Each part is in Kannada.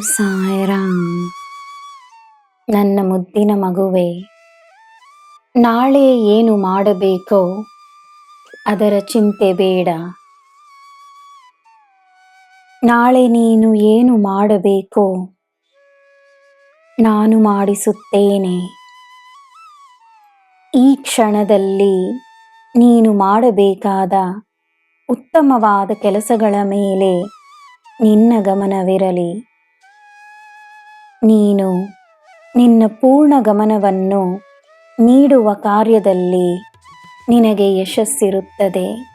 ಸಾಯಿರಾಮ್. ನನ್ನ ಮುದ್ದಿನ ಮಗುವೆ, ನಾಳೆ ಏನು ಮಾಡಬೇಕೋ ಅದರ ಚಿಂತೆ ಬೇಡ. ನಾಳೆ ನೀನು ಏನು ಮಾಡಬೇಕೋ ನಾನು ಮಾಡಿಸುತ್ತೇನೆ. ಈ ಕ್ಷಣದಲ್ಲಿ ನೀನು ಮಾಡಬೇಕಾದ ಉತ್ತಮವಾದ ಕೆಲಸಗಳ ಮೇಲೆ ನಿನ್ನ ಗಮನವಿರಲಿ. ನೀನು ನಿನ್ನ ಪೂರ್ಣ ಗಮನವನ್ನು ನೀಡುವ ಕಾರ್ಯದಲ್ಲಿ ನಿನಗೆ ಯಶಸ್ಸಿರುತ್ತದೆ.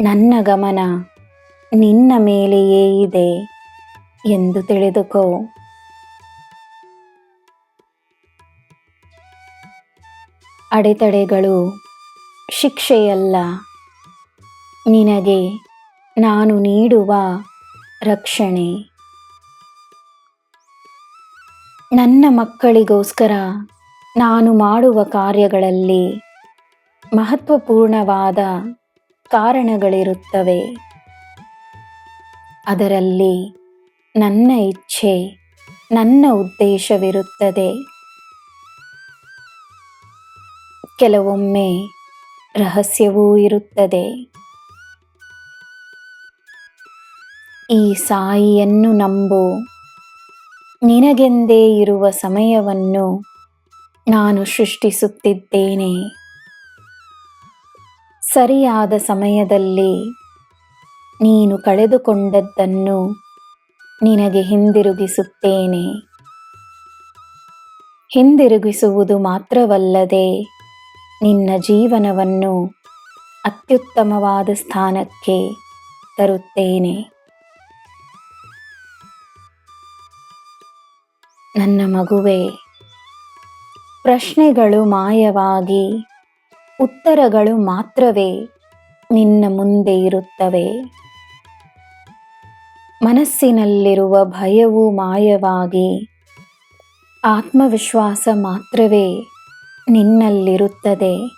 ನನ್ನ ಗಮನ ನಿನ್ನ ಮೇಲೆಯೇ ಇದೆ ಎಂದು ತಿಳಿದುಕೋ. ಅಡೆತಡೆಗಳು ಶಿಕ್ಷೆಯಲ್ಲ. ನಿನಗೆ ನಾನು ನೀಡುವ ರಕ್ಷಣೆ. ನನ್ನ ಮಕ್ಕಳಿಗೋಸ್ಕರ ನಾನು ಮಾಡುವ ಕಾರ್ಯಗಳಲ್ಲಿ ಮಹತ್ವಪೂರ್ಣವಾದ ಕಾರಣಗಳಿರುತ್ತವೆ. ಅದರಲ್ಲಿ ನನ್ನ ಇಚ್ಛೆ, ನನ್ನ ಉದ್ದೇಶವಿರುತ್ತದೆ. ಕೆಲವೊಮ್ಮೆ ರಹಸ್ಯವೂ ಇರುತ್ತದೆ. ಈ ಸಾಯಿಯನ್ನು ನಂಬು. ನಿನಗೆಂದೇ ಇರುವ ಸಮಯವನ್ನು ನಾನು ಸೃಷ್ಟಿಸುತ್ತಿದ್ದೇನೆ. ಸರಿಯಾದ ಸಮಯದಲ್ಲಿ ನೀನು ಕಳೆದುಕೊಂಡದ್ದನ್ನು ನಿನಗೆ ಹಿಂದಿರುಗಿಸುತ್ತೇನೆ. ಹಿಂದಿರುಗಿಸುವುದು ಮಾತ್ರವಲ್ಲದೆ ನಿನ್ನ ಜೀವನವನ್ನು ಅತ್ಯುತ್ತಮವಾದ ಸ್ಥಾನಕ್ಕೆ ತರುತ್ತೇನೆ. ನನ್ನ ಮಗುವೆ, ಪ್ರಶ್ನೆಗಳು ಮಾಯವಾಗಿ, ಉತ್ತರಗಳು ಮಾತ್ರವೇ ನಿನ್ನ ಮುಂದೆ ಇರುತ್ತವೆ. ಮನಸ್ಸಿನಲ್ಲಿರುವ ಭಯವು ಮಾಯವಾಗಿ, ಆತ್ಮವಿಶ್ವಾಸ ಮಾತ್ರವೇ ನಿನ್ನಲ್ಲಿರುತ್ತದೆ.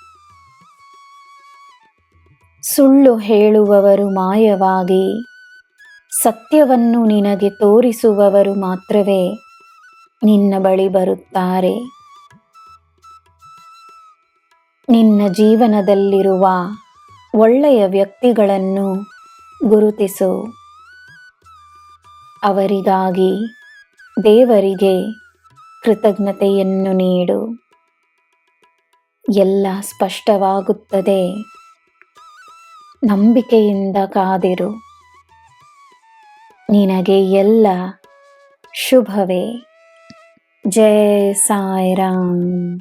ಸುಳ್ಳು ಹೇಳುವವರು ಮಾಯವಾಗಿ, ಸತ್ಯವನ್ನು ನಿನಗೆ ತೋರಿಸುವವರು ಮಾತ್ರವೇ ನಿನ್ನ ಬಳಿ ಬರುತ್ತಾರೆ. ನಿನ್ನ ಜೀವನದಲ್ಲಿರುವ ಒಳ್ಳೆಯ ವ್ಯಕ್ತಿಗಳನ್ನು ಗುರುತಿಸು. ಅವರಿಗಾಗಿ ದೇವರಿಗೆ ಕೃತಜ್ಞತೆಯನ್ನು ನೀಡು. ಎಲ್ಲ ಸ್ಪಷ್ಟವಾಗುತ್ತದೆ. ನಂಬಿಕೆಯಿಂದ ಕಾದಿರು. ನಿನಗೆ ಎಲ್ಲ ಶುಭವೇ. जय साई राम